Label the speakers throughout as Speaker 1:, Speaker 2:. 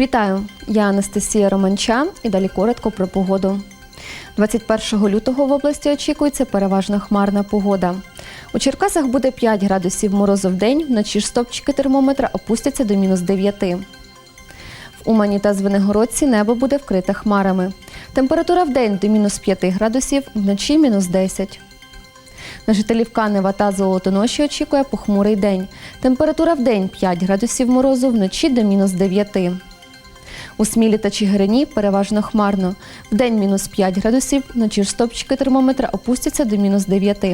Speaker 1: Вітаю! Я Анастасія Романча і далі коротко про погоду. 21 лютого в області очікується переважно хмарна погода. У Черкасах буде 5 градусів морозу в день, вночі ж стопчики термометра опустяться до мінус 9. В Умані та Звенигородці небо буде вкрите хмарами. Температура в день до мінус 5 градусів, вночі мінус 10. На жителів Канева та Золотоноші очікує похмурий день. Температура в день 5 градусів морозу, вночі до мінус 9. У Смілі та Чигирині переважно хмарно. В день мінус 5 градусів, вночі ж стопчики термометра опустяться до мінус 9.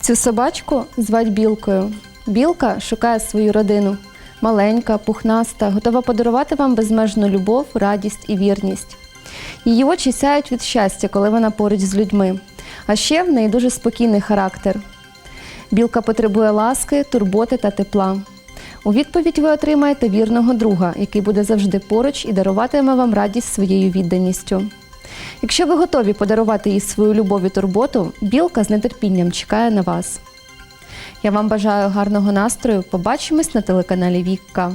Speaker 1: Цю собачку звать білкою. Білка шукає свою родину. Маленька, пухнаста, готова подарувати вам безмежну любов, радість і вірність. Її очі сяють від щастя, коли вона поруч з людьми. А ще в неї дуже спокійний характер. Білка потребує ласки, турботи та тепла. У відповідь ви отримаєте вірного друга, який буде завжди поруч і даруватиме вам радість своєю відданістю. Якщо ви готові подарувати їй свою любов і турботу, білка з нетерпінням чекає на вас. Я вам бажаю гарного настрою. Побачимось на телеканалі Вікка.